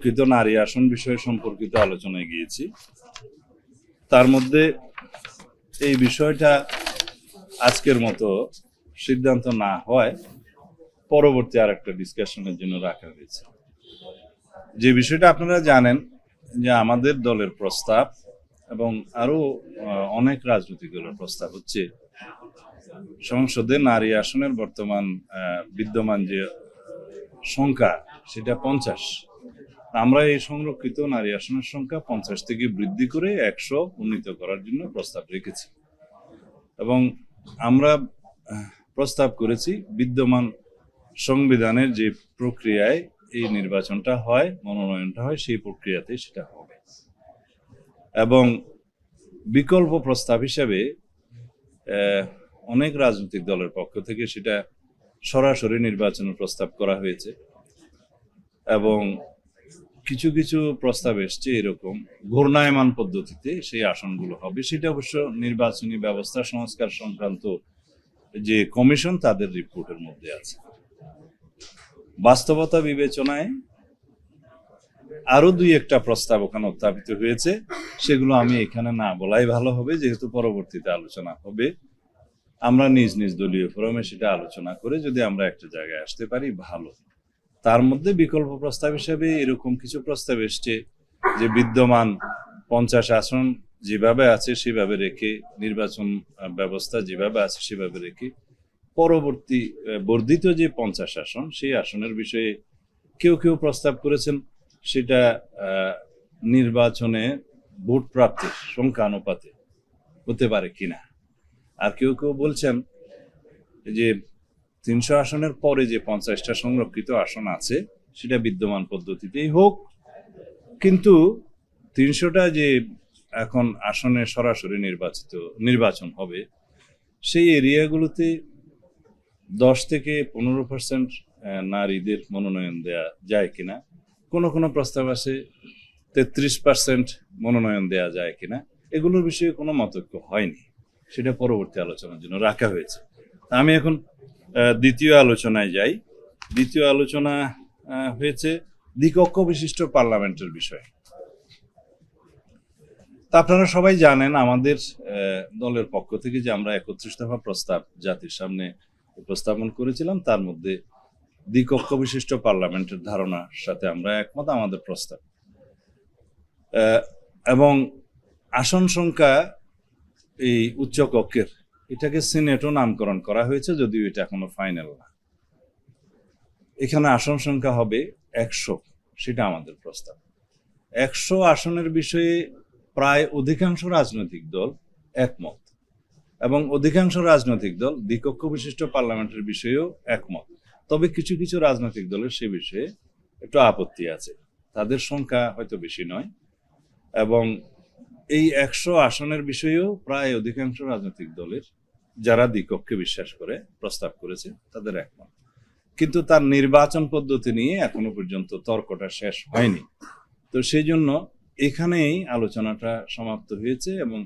কৃত নারী আসন বিষয়ে সম্পর্কিত আলোচনায় গিয়েছি। তার মধ্যে এই বিষয়টা আজকের মতো সিদ্ধান্ত না হয় পরবর্তী আর একটা ডিসকাশনের জন্য রাখা হয়েছে। যে বিষয়টা আপনারা জানেন যে আমাদের দলের প্রস্তাব এবং আরও অনেক রাজনৈতিক দলের প্রস্তাব হচ্ছে সংসদে নারী আসনের বর্তমান বিদ্যমান যে সংখ্যা, সেটা পঞ্চাশ। আমরা এই সংরক্ষিত নারী আসনের সংখ্যা পঞ্চাশ থেকে বৃদ্ধি করে একশো উন্নীত করার জন্য প্রস্তাব রেখেছি। এবং আমরা প্রস্তাব করেছি বিদ্যমান সংবিধানের যে প্রক্রিয়ায় এই নির্বাচনটা হয়, মনোনয়নটা হয়, সেই প্রক্রিয়াতে সেটা হবে। এবং বিকল্প প্রস্তাব হিসাবে অনেক রাজনৈতিক দলের পক্ষ থেকে সেটা সরাসরি নির্বাচনের প্রস্তাব করা হয়েছে। এবং কিছু কিছু প্রস্তাব এসছে এরকম। ঘূর্ণায়মান পদ্ধতিতে সেই আসনগুলো হবে। সেটা অবশ্য নির্বাচনী ব্যবস্থা সংস্কার সংক্রান্ত যে কমিশন, তাদের রিপোর্টের মধ্যে আছে। বাস্তবতা বিবেচনায় আরও দুই একটা প্রস্তাব ওখানে উত্থাপিত হয়েছে। সেগুলো আমি এখানে না বলাই ভালো হবে, যেহেতু পরবর্তীতে আলোচনা হবে। আমরা নিজ নিজ দলীয় ফোরামে সেটা আলোচনা করে যদি আমরা একটা জায়গায় আসতে পারি, ভালো। তার মধ্যে বিকল্প প্রস্তাব হিসেবে এরকম কিছু প্রস্তাব এসছে যে বিদ্যমান পঞ্চাশ আসন যেভাবে আছে সেভাবে রেখে, নির্বাচন ব্যবস্থা যেভাবে আছে সেভাবে রেখে পরবর্তী বর্ধিত যে পঞ্চাশ আসন, সেই আসনের বিষয়ে কেউ কেউ প্রস্তাব করেছেন। সেটা নির্বাচনে ভোট প্রাপ্তির সংখ্যা অনুপাতে হতে পারে কিনা। আর কেউ কেউ বলছেন যে তিনশো আসনের পরে যে পঞ্চাশটা সংরক্ষিত আসন আছে, সেটা বিদ্যমান পদ্ধতিতেই হোক। কিন্তু তিনশোটা যে এখন আসনে সরাসরি নির্বাচিত, নির্বাচন হবে, সেই এরিয়াগুলোতে দশ থেকে পনেরো পার্সেন্ট নারীদের মনোনয়ন দেয়া যায় কিনা, কোনো কোনো প্রস্তাব আছে, তেত্রিশ পার্সেন্ট মনোনয়ন দেয়া যায় কিনা, এগুলোর বিষয়ে কোনো মতৈক্য হয়নি। সেটা পরবর্তী আলোচনার জন্য রাখা হয়েছে। আমি এখন দ্বিতীয় আলোচনায় যাই। দ্বিতীয় আলোচনা হয়েছে দ্বিকক্ষ বিশিষ্ট পার্লামেন্টের বিষয়। তা আপনারা সবাই জানেন, আমাদের দলের পক্ষ থেকে যে আমরা একত্রিশ দফা প্রস্তাব জাতির সামনে উপস্থাপন করেছিলাম, তার মধ্যে দ্বিকক্ষ বিশিষ্ট পার্লামেন্টের ধারণার সাথে আমরা একমত, আমাদের প্রস্তাব। এবং আসন সংখ্যা এই উচ্চ কক্ষের এটাকে সিনেটও নামকরণ করা হয়েছে, যদিও এটা এখনও ফাইনাল না। এখানে আসন সংখ্যা হবে একশো, সেটা আমাদের প্রস্তাব। একশো আসনের বিষয়ে প্রায় অধিকাংশ রাজনৈতিক দল একমত, এবং অধিকাংশ রাজনৈতিক দল দ্বিকক্ষ বিশিষ্ট পার্লামেন্টের বিষয়েও একমত। তবে কিছু কিছু রাজনৈতিক দলের সে বিষয়ে একটু আপত্তি আছে। তাদের সংখ্যা হয়তো বেশি নয়, এবং এই একশো আসনের বিষয়েও প্রায় অধিকাংশ রাজনৈতিক দলের যারা দ্বিকক্ষে বিশ্বাস করে প্রস্তাব করেছে তাদের একমত। কিন্তু তার নির্বাচন পদ্ধতি নিয়ে এখনও পর্যন্ত তর্কটা শেষ হয়নি। তো সেই জন্য এখানেই আলোচনাটা সমাপ্ত হয়েছে এবং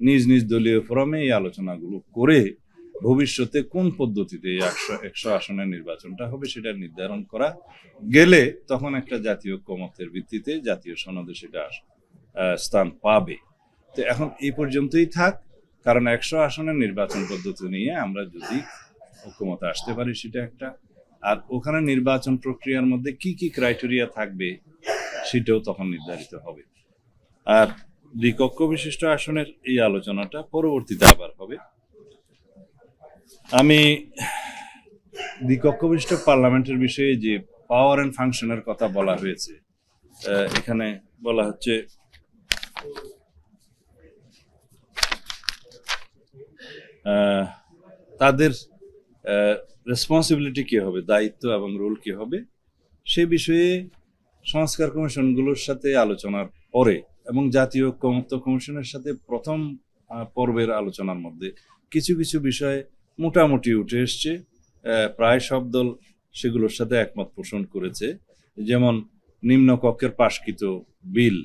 নিজ নিজ দলীয় ফোরামে এই আলোচনাগুলো করে ভবিষ্যতে কোন পদ্ধতিতে এই একশো একশো আসনের নির্বাচনটা হবে সেটা নির্ধারণ করা গেলে তখন একটা জাতীয় ঐক্যমতের ভিত্তিতে জাতীয় সনদে সেটা আস- আহ, স্থান পাবে। তো এখন এই পর্যন্তই থাক, কারণ একশো আসনের নির্বাচন পদ্ধতি নিয়ে আমরা যদি ঐক্যমতে আসতে পারি সেটা একটা। আর ওখানে নির্বাচন প্রক্রিয়ার মধ্যে কি কি ক্রাইটেরিয়া থাকবে সেটাও তখন নির্ধারিত হবে। আর দ্বিকক্ষ বিশিষ্ট আসনের এই আলোচনাটা পরবর্তীতে আবার হবে। আমি দ্বিকক্ষ বিশিষ্ট পার্লামেন্টের বিষয়ে যে পাওয়ার অ্যান্ড ফাংশনের কথা বলা হয়েছে এখানে বলা হচ্ছে তাদের রেসপন্সিবিলিটি কী হবে, দায়িত্ব এবং রোল কী হবে, সে বিষয়ে সংস্কার কমিশনগুলোর সাথে আলোচনার পরে এবং জাতীয় ঐক্যমত্য কমিশনের সাথে প্রথম পর্বের আলোচনার মধ্যে কিছু কিছু বিষয় মোটামুটি উঠে এসছে। প্রায় সব দল সেগুলোর সাথে একমত পোষণ করেছে। যেমন নিম্ন কক্ষের পাশকৃত বিল,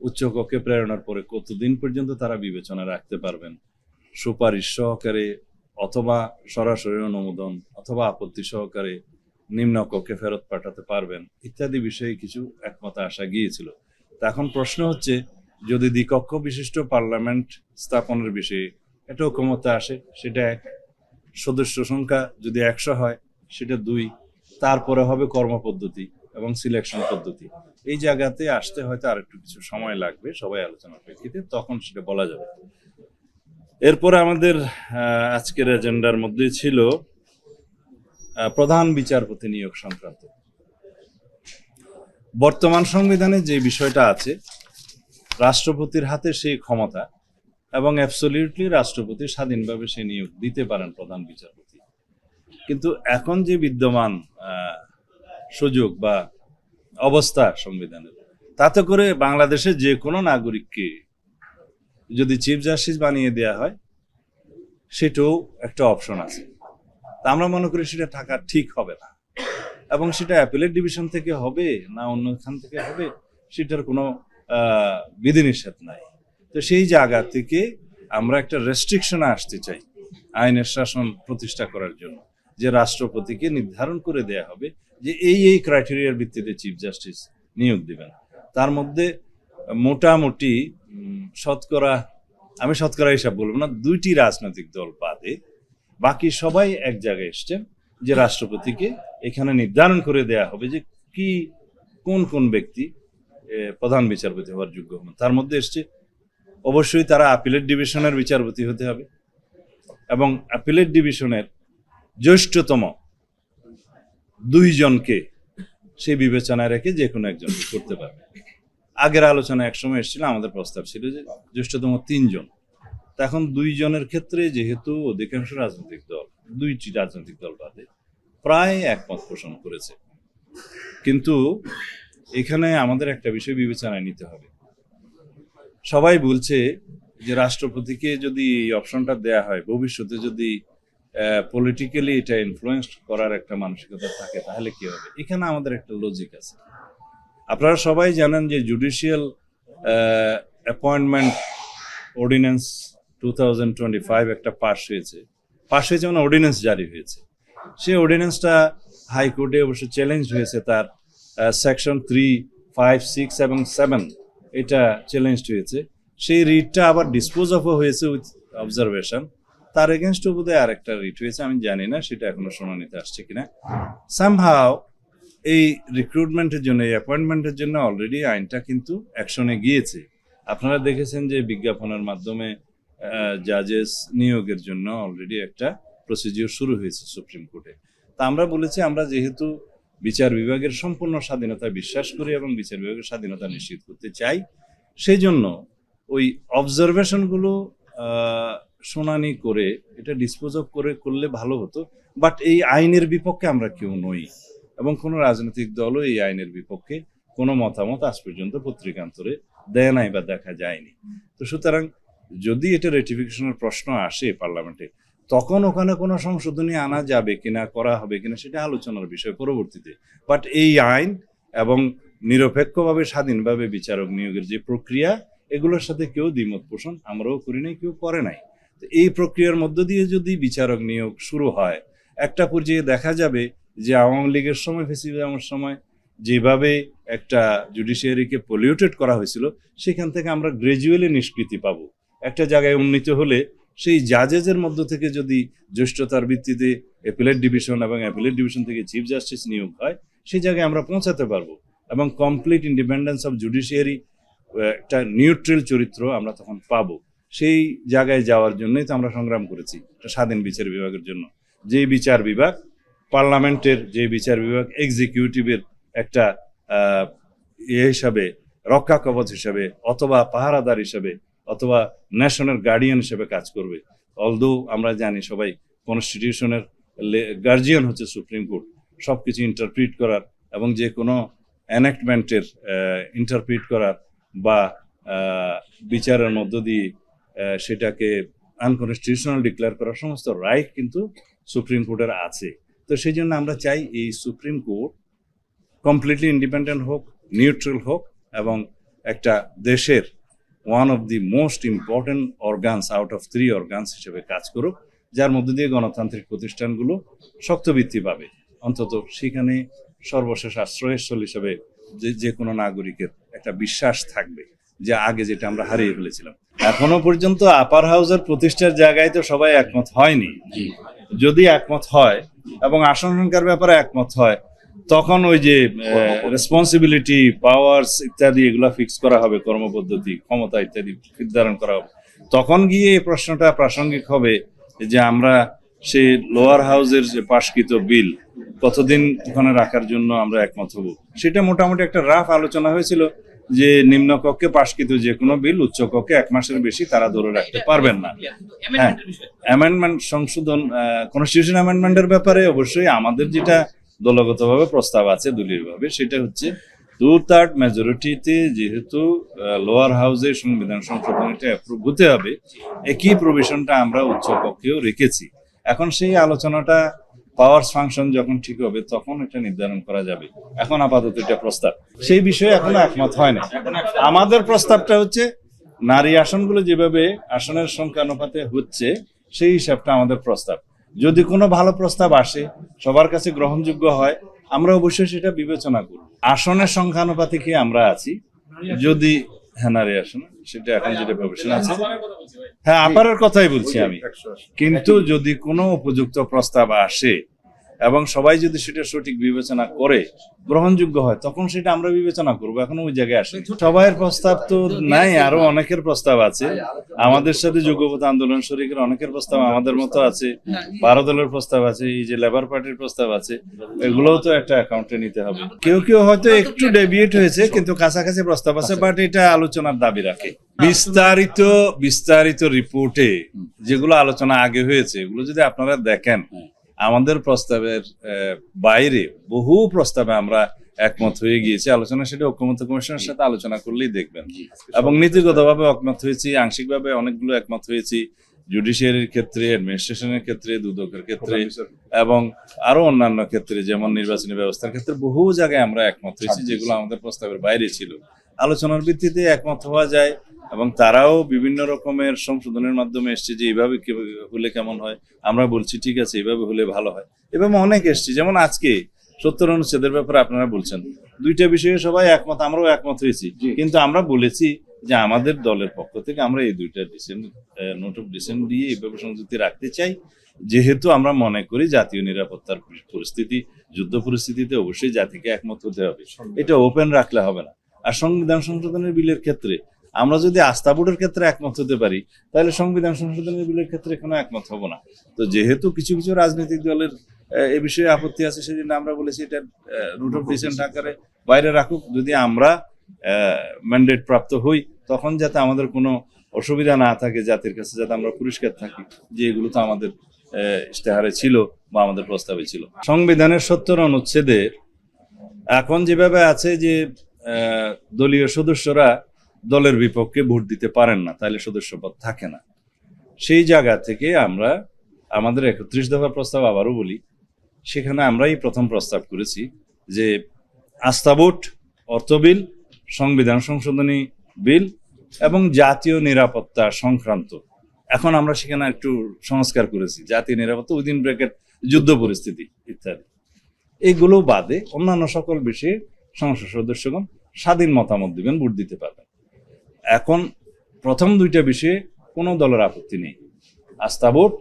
উচ্চ কক্ষে প্রেরণার পরে কতদিন পর্যন্ত তারা বিবেচনা রাখতে পারবেন? সুপারিশ সহকারে অথবা সরাসরি অনুমোদন অথবা আপত্তি সহকারে নিম্ন কক্ষে ফেরত পাঠাতে পারবেন, ইত্যাদি বিষয়ে কিছু একমত আসা গিয়েছিল। তা এখন প্রশ্ন হচ্ছে, যদি দ্বিকক্ষ বিশিষ্ট পার্লামেন্ট স্থাপনের বিষয়ে একটা ঐকমত্যে আসে, সেটা এক। সদস্য সংখ্যা যদি একশো হয়, সেটা দুই। তারপরে হবে কর্মপদ্ধতি এবং সিলেকশন পদ্ধতি। এই জায়গাতে আসতে হয়তো আর একটু কিছু সময় লাগবে সবাই আলোচনার প্রেক্ষিতে, তখন সেটা বলা যাবে। এরপরে আমাদের আজকের এজেন্ডার মধ্যে ছিল প্রধান বিচারপতি নিয়োগ সংক্রান্ত। বর্তমান সংবিধানে যে বিষয়টা আছে, রাষ্ট্রপতির হাতে সেই ক্ষমতা এবং অ্যাবসলিউটলি রাষ্ট্রপতি স্বাধীনভাবে সে নিয়োগ দিতে পারেন প্রধান বিচারপতি। কিন্তু এখন যে বিদ্যমান সুযোগ বা অবস্থা সংবিধানের, তাতে করে বাংলাদেশে যে কোনো নাগরিককে যদি চিফ জাস্টিস বানিয়ে দেওয়া হয়, সেটাও একটা অপশন আছে। তা আমরা মনে করি সেটা থাকা ঠিক হবে না। এবং সেটা অ্যাপিলেট ডিভিশন থেকে হবে না অন্যখান থেকে হবে, সেটার কোনো বিধিনিষেধ নাই। তো সেই জায়গা থেকে আমরা একটা রেস্ট্রিকশনে আসতে চাই আইনের শাসন প্রতিষ্ঠা করার জন্য, যে রাষ্ট্রপতিকে নির্ধারণ করে দেয়া হবে যে এই এই ক্রাইটেরিয়ার ভিত্তিতে চিফ জাস্টিস নিয়োগ দিবেন। তার মধ্যে মোটামুটি শতকরা, আমি শতকরা হিসাব বলব না, দুইটি রাজনৈতিক দল বাদে বাকি সবাই এক জায়গায় এসছেন যে রাষ্ট্রপতিকে এখানে নির্ধারণ করে দেয়া হবে যে কি, কোন কোন ব্যক্তি প্রধান বিচারপতি হওয়ার যোগ্য হবেন তার মধ্যে এসছে, অবশ্যই তারা আপিলেট ডিভিশনের বিচারপতি হতে হবে এবং আপিলেট ডিভিশনের জ্যেষ্ঠতম দুইজনকে সেই বিবেচনায় রেখে যে কোনো একজনকে করতে পারবে। আগের আলোচনা একসময় এসেছিল, আমাদের প্রস্তাব ছিল যে জ্যেষ্ঠতম তিনজন। এখন দুইজনের ক্ষেত্রে যেহেতু অধিকাংশ রাজনৈতিক দল, দুইটি রাজনৈতিক দল বাদে প্রায় একমত পোষণ করেছে। কিন্তু এখানে আমাদের একটা বিষয় বিবেচনায় নিতে হবে। সবাই বলছে যে রাষ্ট্রপতিকে যদি এই অপশনটা দেয়া হয়, ভবিষ্যতে যদি পলিটিক্যালি এটা ইনফ্লুয়েন্স করার একটা মানসিকতা থাকে, তাহলে কি হবে? এখানে আমাদের একটা লজিক আছে। আপনারা সবাই জানেন যে judicial appointment ordinance two thousand twenty five একটা পাস হয়েছে। পাস হয়েছে মানে অর্ডিন্যান্স জারি হয়েছে। সেই অর্ডিন্যান্সটা হাইকোর্টে অবশ্য চ্যালেঞ্জ হয়েছে তার সেকশন থ্রি ফাইভ সিক্স এবং সেভেন এটা চ্যালেঞ্জ হয়েছে। সেই রিটটা আবার ডিসপোজ অফও হয়েছে উইথ অবজারভেশন তার এগেনস্ট বোধহয় আরেকটা রিট হয়েছে, আমি জানি না, সেটা এখনও শুনানিতে আসছে কিনা। সামহাও এই রিক্রুটমেন্টের জন্য, এই অ্যাপয়েন্টমেন্টের জন্য অলরেডি আইনটা কিন্তু অ্যাকশনে গিয়েছে। আপনারা দেখেছেন যে বিজ্ঞাপনের মাধ্যমে জাজেস নিয়োগের জন্য অলরেডি একটা প্রসিজিওর শুরু হয়েছে সুপ্রিম কোর্টে তা আমরা বলেছি, আমরা যেহেতু বিচার বিভাগের সম্পূর্ণ স্বাধীনতা বিশ্বাস করি এবং বিচার বিভাগের স্বাধীনতা নিশ্চিত করতে চাই সেই জন্য ওই অবজারভেশনগুলো শুনানি করে, এটা ডিসপোজ অফ করে করলে ভালো হতো। বাট এই আইনের বিপক্ষে আমরা কেউ নই। এবং কোনো রাজনৈতিক দলও এই আইনের বিপক্ষে কোনো মতামত আজ পর্যন্ত পত্রিকান্তরে দেয় নাই বা দেখা যায়নি। তো সুতরাং যদি এটা রেটিফিকেশনের প্রশ্ন আসে পার্লামেন্টে তখন ওখানে কোনো সংশোধনী আনা যাবে কিনা, করা হবে কিনা সেটা আলোচনার বিষয় পরবর্তীতে। বাট এই আইন এবং নিরপেক্ষভাবে, স্বাধীনভাবে বিচারক নিয়োগের যে প্রক্রিয়া, এগুলোর সাথে কেউ দ্বিমত পোষণ আমরাও করি নাই, কেউ করে নাই। তো এই প্রক্রিয়ার মধ্য দিয়ে যদি বিচারক নিয়োগ শুরু হয়, একটা পর্যায়ে দেখা যাবে যে আওয়ামী লীগের সময় ফেসিবামের সময় যেভাবে একটা জুডিশিয়ারিকে পলিউটেড করা হয়েছিল, সেখান থেকে আমরা গ্রাজুয়ালি নিষ্কৃতি পাবো। একটা জায়গায় উন্নীত হলে সেই জাজেজের মধ্য থেকে যদি জ্যেষ্ঠতার ভিত্তিতে অ্যাপিলেট ডিভিশন এবং অ্যাপিলেট ডিভিশন থেকে চিফ জাস্টিস নিয়োগ হয়, সেই জায়গায় আমরা পৌঁছাতে পারব এবং কমপ্লিট ইন্ডিপেন্ডেন্স অফ জুডিশিয়ারি একটা নিউট্রাল চরিত্র আমরা তখন পাবো। সেই জায়গায় যাওয়ার জন্যই তো আমরা সংগ্রাম করেছি, একটা স্বাধীন বিচার বিভাগের জন্য। যে বিচার বিভাগ পার্লামেন্টের যে বিচার বিভাগ এক্সিকিউটিভের একটা ইয়ে হিসাবে, রক্ষা কবচ হিসাবে, অথবা পাহারাদার হিসাবে, অথবা ন্যাশনাল গার্ডিয়ান হিসেবে কাজ করবে। অলদো আমরা জানি সবাই কনস্টিটিউশনের গার্জিয়ান হচ্ছে সুপ্রিম কোর্ট সব কিছু ইন্টারপ্রিট করার এবং যে কোনো অ্যানেক্টমেন্টের ইন্টারপ্রিট করার বা বিচারের মধ্য দিয়ে সেটাকে আনকনস্টিটিউশনাল ডিক্লেয়ার করার সমস্ত রাইট কিন্তু সুপ্রিম কোর্টের আছে। তো সেই জন্য আমরা চাই এই সুপ্রিম কোর্ট কমপ্লিটলি ইন্ডিপেন্ডেন্ট হোক নিউট্রাল হোক, এবং একটা দেশের one of the most important organs out of three organs হিসেবে কাজ করুক, যার মধ্যে দিয়ে গণতান্ত্রিক প্রতিষ্ঠানগুলো শক্ত ভিত্তি পাবে। অন্তত সেখানে সর্বশেষ আশ্রয়স্থল হিসেবে যে যে কোনো নাগরিকের একটা বিশ্বাস থাকবে যে আগে যেটা আমরা হারিয়ে ফেলেছিলাম। এখনও পর্যন্ত আপার হাউসের প্রতিষ্ঠার জায়গায় তো সবাই একমত হয়নি। যদি একমত হয় এবং আসন সংখ্যার ব্যাপারে একমত হয়, তখন ওই যে রেসপন্সিবিলিটি পাওয়ার্স ইত্যাদি এগুলা ফিক্স করা হবে, কর্মপদ্ধতি, ক্ষমতা ইত্যাদি নির্ধারণ করা হবে। তখন গিয়ে এই প্রশ্নটা প্রাসঙ্গিক হবে যে আমরা সেই লোয়ার হাউসের যে পাশকৃত বিল কতদিন ওখানে রাখার জন্য আমরা একমত হব। সেটা মোটামুটি একটা রাফ আলোচনা হয়েছিল। যে নিম্নকক্ষে পাশকৃত যে কোনো বিল উচ্চকক্ষে এক মাসের বেশি তারা ধরে রাখতে পারবেন না। হ্যাঁ অ্যামেন্ডমেন্ট সংশোধন কনস্টিটিউশন অ্যামেন্ডমেন্টের ব্যাপারে অবশ্যই আমাদের যেটা দলগতভাবে প্রস্তাব আছে দলীয়ভাবে, সেটা হচ্ছে টু থার্ড মেজরিটিতে যেহেতু লোয়ার হাউসে সংবিধান সংশোধনীটা অ্যাপ্রুভ হতে হবে, একই প্রভিশনটা আমরা উচ্চ কক্ষেও রেখেছি। এখন সেই আলোচনাটা পাওয়ার ফাংশন যখন ঠিক হবে, তখন এটা নির্ধারণ করা যাবে। এখন আপাতত এটা প্রস্তাব। সেই বিষয়ে এখনও একমত হয় না আমাদের প্রস্তাবটা হচ্ছে, নারী আসনগুলো যেভাবে আসনের সংখ্যা অনুপাতে হচ্ছে, সেই হিসাবটা আমাদের প্রস্তাব। যদি কোনো ভালো প্রস্তাব আসে, সবার কাছে গ্রহণযোগ্য হয়, আমরা অবশ্যই সেটা বিবেচনা করব। আসনের সংখ্যানুপাতে কি আমরা আছি। যদি হ্যাঁ আসে না সেটা এখন যেটা প্রফেশন আছে। হ্যাঁ আপারের কথাই বলছি আমি। কিন্তু যদি কোনো উপযুক্ত প্রস্তাব আসে এবং সবাই যদি সেটা সঠিক বিবেচনা করে, গ্রহণযোগ্য হয়, তখন সেটা আমরা বিবেচনা করব। এখন ওই জায়গায় আসে সবাইয়ের প্রস্তাব তো নাই, আরও অনেকের প্রস্তাব আছে। আমাদের সাথে যোগ্যতা আন্দোলন শরিকের অনেকের প্রস্তাব আমাদের মতো আছে। বারো দলের প্রস্তাব আছে, এই যে লেবার পার্টির প্রস্তাব আছে, এগুলোও তো একটা অ্যাকাউন্টে নিতে হবে। কেউ কেউ হয়তো একটু ডেভিয়েট হয়েছে, কিন্তু কাছাকাছি প্রস্তাব আছে বাট এটা আলোচনার দাবি রাখে। বিস্তারিত বিস্তারিত রিপোর্টে যেগুলো আলোচনা আগে হয়েছে, এগুলো যদি আপনারা দেখেন আমাদের প্রস্তাবের বাইরে বহু প্রস্তাবে আমরা একমত হয়ে গিয়েছি। আলোচনা সেটা ঐক্যমত্য কমিশনের সাথে আলোচনা করলেই দেখবেন। এবং নীতিগতভাবে একমত হয়েছি আংশিকভাবে অনেকগুলো একমত হয়েছি। জুডিশিয়ারির ক্ষেত্রে অ্যাডমিনিস্ট্রেশনের ক্ষেত্রে দুদকের ক্ষেত্রে এবং আরও অন্যান্য ক্ষেত্রে যেমন নির্বাচনী ব্যবস্থার ক্ষেত্রে বহু জায়গায় আমরা একমত হয়েছি যেগুলো আমাদের প্রস্তাবের বাইরে ছিল। আলোচনার ভিত্তিতে একমত হওয়া যায়। এবং তারাও বিভিন্ন রকমের সংশোধনের মাধ্যমে এসছে যে এইভাবে হলে কেমন হয়। আমরা বলছি ঠিক আছে এইভাবে হলে ভালো হয়। এভাবে অনেক এসছে। যেমন আজকে সত্তর অনুচ্ছেদের ব্যাপারে আপনারা বলছেন। দুইটা বিষয়ে সবাই একমত আমরাও একমত হয়েছি। কিন্তু আমরা বলেছি যে আমাদের দলের পক্ষ থেকে আমরা এই দুইটা ডিসেন্ট নোট অফ ডিসেন্ট দিয়ে এইভাবে সংযুক্তি রাখতে চাই। যেহেতু আমরা মনে করি জাতীয় নিরাপত্তার পরিস্থিতি যুদ্ধ পরিস্থিতিতে অবশ্যই জাতিকে একমত হতে হবে। এটা ওপেন রাখলে হবে না। আর সংবিধান সংশোধনের বিলের ক্ষেত্রে আমরা যদি আস্থা বোর্ডের ক্ষেত্রে একমত হতে পারি, তাহলে সংবিধান সংশোধনের বিলের ক্ষেত্রে কোনো একমত হব না। তো যেহেতু কিছু কিছু রাজনৈতিক দলের, এ বিষয়ে আপত্তি আছে, সেজন্য আমরা বলেছি এটা রুট অফ ডিসেন্ট আকারে বাইরে রাখুক। যদি আমরা ম্যান্ডেট প্রাপ্ত হই, তখন যাতে আমাদের কোনো অসুবিধা না থাকে জাতির কাছে, যাতে আমরা পরিষ্কার থাকি যে এগুলো তো আমাদের ইশতেহারে ছিল বা আমাদের প্রস্তাবে ছিল। সংবিধানের সত্তর অনুচ্ছেদের এখন যেভাবে আছে যে দলীয় সদস্যরা দলের বিপক্ষে ভোট দিতে পারেন না, তাহলে সদস্যপদ থাকে না। সেই জায়গা থেকে আমরা, আমাদের একত্রিশ দফা প্রস্তাব আবারও বলি, সেখানে আমরাই প্রথম প্রস্তাব করেছি যে আস্থা ভোট, অর্থ বিল, সংবিধান সংশোধনী বিল এবং জাতীয় নিরাপত্তা সংক্রান্ত। এখন আমরা সেখানে একটু সংস্কার করেছি, জাতীয় নিরাপত্তা উইদিন ব্র্যাকেট যুদ্ধ পরিস্থিতি ইত্যাদি। এগুলো বাদে অন্যান্য সকল বিষয়ে সংসদ সদস্যগণ স্বাধীন মতামত দিবেন, ভোট দিতে পারবেন। এখন প্রথম দুইটা বিষয়ে কোনো দলের আপত্তি নেই। আস্থা ভোট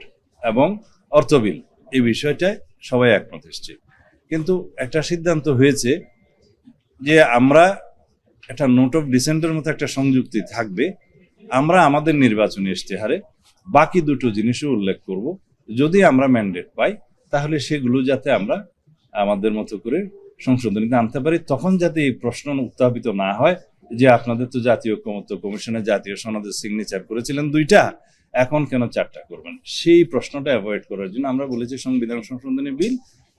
এবং অর্থ বিল, এই বিষয়টায় সবাই একমত এসছে। কিন্তু একটা সিদ্ধান্ত হয়েছে যে আমরা একটা নোট অফ ডিসেন্টের মতো একটা সংযুক্তি থাকবে, আমরা আমাদের নির্বাচনী ইশতেহারে বাকি দুটো জিনিসও উল্লেখ করব। যদি আমরা ম্যান্ডেট পাই, তাহলে সেগুলো যাতে আমরা আমাদের মতো করে সংশোধনীতে আনতে পারি। তখন যাতে এই প্রশ্ন উত্থাপিত না হয় যে আপনাদের তো জাতীয় ঐক্যমত্য কমিশনে জাতীয় সনদের সিগনেচার করেছিলেন দুইটা, এখন কেন চারটা করবেন? সেই প্রশ্নটা অ্যাভয়েড করার জন্য আমরা বলেছি সংবিধান সংশোধনী বিল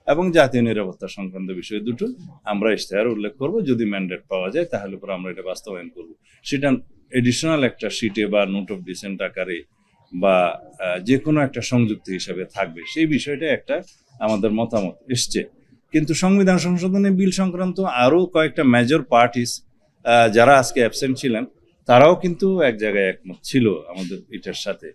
এবং জাতীয় নিরাপত্তা সংক্রান্ত বিষয় দুটো। আমরা ইশতেহার উল্লেখ করব, যদি ম্যান্ডেট পাওয়া যায় তাহলে পরে আমরা এটা বাস্তবায়ন করব। সেটা এডিশনাল একটা শিটে বা নোট অফ ডিসেন্ট আকারে বা যে কোনো একটা সংযুক্তি হিসাবে থাকবে। সেই বিষয়টা একটা আমাদের মতামত এসছে। কিন্তু সংবিধান সংশোধনী বিল সংক্রান্ত আরও কয়েকটা মেজর পার্টিস যারা আজকে অ্যাবসেন্ট ছিলেন তারাও কিন্তু এক জায়গায় একমত ছিল আমাদের এটার সাথে।